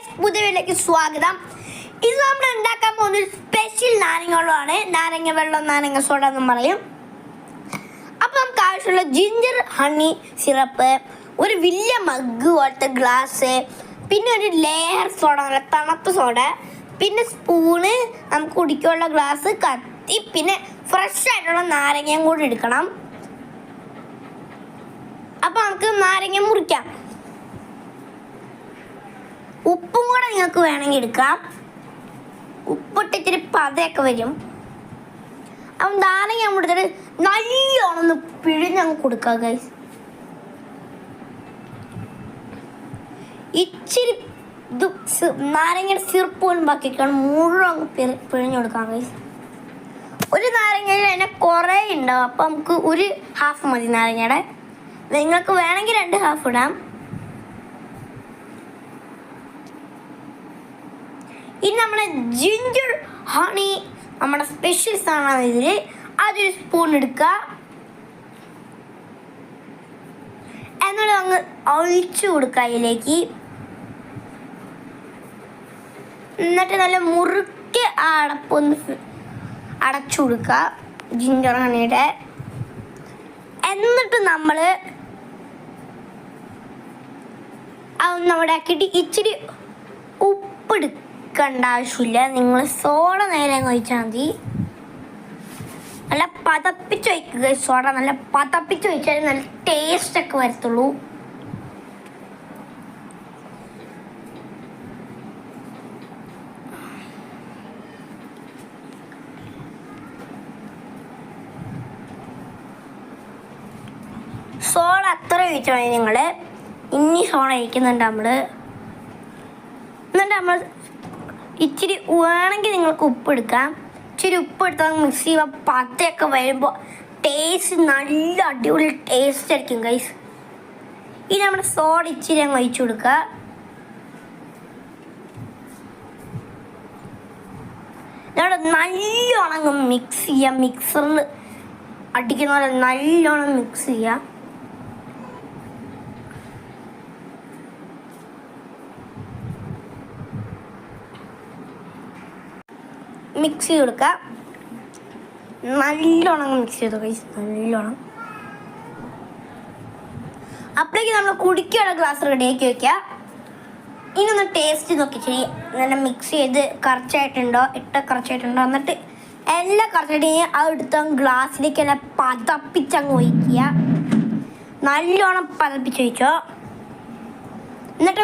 Guys പുതിയ വീട്ടിലേക്ക് സ്വാഗതം. ഇത് നമ്മൾ ഉണ്ടാക്കാൻ പോകുന്ന ഒരു സ്പെഷ്യൽ നാരങ്ങ വെള്ളമാണ് നാരങ്ങ വെള്ളം നാരങ്ങ സോഡ എന്നും പറയും. അപ്പം നമുക്ക് ആവശ്യമുള്ള ജിഞ്ചർ ഹണി സിറപ്പ് ഒരു വലിയ മഗ് പോലത്തെ ഗ്ലാസ് പിന്നെ ഒരു ലെയർ സോഡ നല്ല തണുപ്പ് സോഡ പിന്നെ സ്പൂണ് നമുക്ക് കുടിക്കാനുള്ള ഗ്ലാസ് കത്തി പിന്നെ ഫ്രഷ് ആയിട്ടുള്ള നാരങ്ങയും കൂടി എടുക്കണം. അപ്പം നമുക്ക് നാരങ്ങ മുറിക്കാം. ഉപ്പും കൂടെ നിങ്ങൾക്ക് വേണമെങ്കിൽ എടുക്കാം. ഉപ്പിട്ട് പതയൊക്കെ വരും. അപ്പം നാരങ്ങ നമ്മൾ എടുത്തിട്ട് നല്ലോണം പിഴിഞ്ഞങ്ങ് കൊടുക്കാം ഗൈസ് ഇച്ചിരി ഇത് നാരങ്ങയുടെ സിറപ്പ് പോലും ബാക്കിക്കാണ് മുഴുവൻ അങ്ങ് പിഴിഞ്ഞു കൊടുക്കാം ഗൈസ് ഒരു നാരങ്ങയിൽ തന്നെ കുറേ ഉണ്ടാവും. അപ്പം നമുക്ക് ഒരു ഹാഫ് മതി നാരങ്ങയുടെ. നിങ്ങൾക്ക് വേണമെങ്കിൽ രണ്ട് ഹാഫ് ഇടാം. ഇനി നമ്മുടെ ജിഞ്ചർ ഹണി നമ്മുടെ സ്പെഷ്യൽ സാധനമാണ് ഇതിൽ അതൊരു സ്പൂൺ എടുക്കുക. എന്നിട്ട് അങ്ങ് ഒഴിച്ചു കൊടുക്കുക അതിലേക്ക്. എന്നിട്ട് നല്ല മുറുക്കെ അടപ്പൊന്ന് അടച്ചു കൊടുക്കുക ജിഞ്ചർ ഹണിയുടെ എന്നിട്ട് നമ്മൾ അതൊന്നവിടെ ആക്കിയിട്ട് ഇച്ചിരി ഉപ്പ് എടുക്കേണ്ട ആവശ്യമില്ല. നിങ്ങൾ സോഡ നേരെ കഴിച്ചാൽ മതി. നല്ല പതപ്പിച്ച് വയ്ക്കുക സോഡ നല്ല പതപ്പിച്ച് വെച്ചാൽ നല്ല ടേസ്റ്റ് ഒക്കെ വരത്തുള്ളൂ. സോഡ അത്ര കഴിച്ചാൽ മതി നിങ്ങൾ ഇനി സോള കഴിക്കുന്നുണ്ട് നമ്മൾ എന്നിട്ട് നമ്മൾ ഇച്ചിരി വേണമെങ്കിൽ നിങ്ങൾക്ക് ഉപ്പ് എടുക്കാം ഇച്ചിരി ഉപ്പ് എടുത്താൽ മിക്സ് ചെയ്യുമ്പോൾ പതയൊക്കെ വരുമ്പോൾ ടേസ്റ്റ് നല്ല അടിപൊളി ടേസ്റ്റ് ആയിരിക്കും ഗൈസ് ഇനി നമ്മുടെ സോഡ ഇച്ചിരി അങ്ങ് ഒഴിച്ചു കൊടുക്കുക. ഞങ്ങളുടെ നല്ലോണം മിക്സ് ചെയ്യാം മിക്സറിൽ അടിക്കുന്ന പോലെ നല്ലോണം മിക്സ് ചെയ്യാം മിക്സ് ചെയ്ത് കൊടുക്കുക. നല്ലോണം മിക്സ് ചെയ്ത് നല്ലോണം. അപ്പോഴേക്ക് നമ്മൾ കുടിക്കാനുള്ള ഗ്ലാസ് റെഡിയാക്കി വെക്കുക. ഇനി ഒന്ന് ടേസ്റ്റ് നോക്കി ശരി നല്ല മിക്സ് ചെയ്ത് കറച്ചായിട്ടുണ്ടോ ഇട്ട കറച്ചായിട്ടുണ്ടോ എന്നിട്ട് എല്ലാം കറച്ചായിട്ട് ആ എടുത്ത ഗ്ലാസ്സിലേക്ക് എല്ലാം പതപ്പിച്ചങ്ങ് ഒഴിക്കുക. നല്ലോണം പതപ്പിച്ച് ഒഴിച്ചോ. എന്നിട്ട്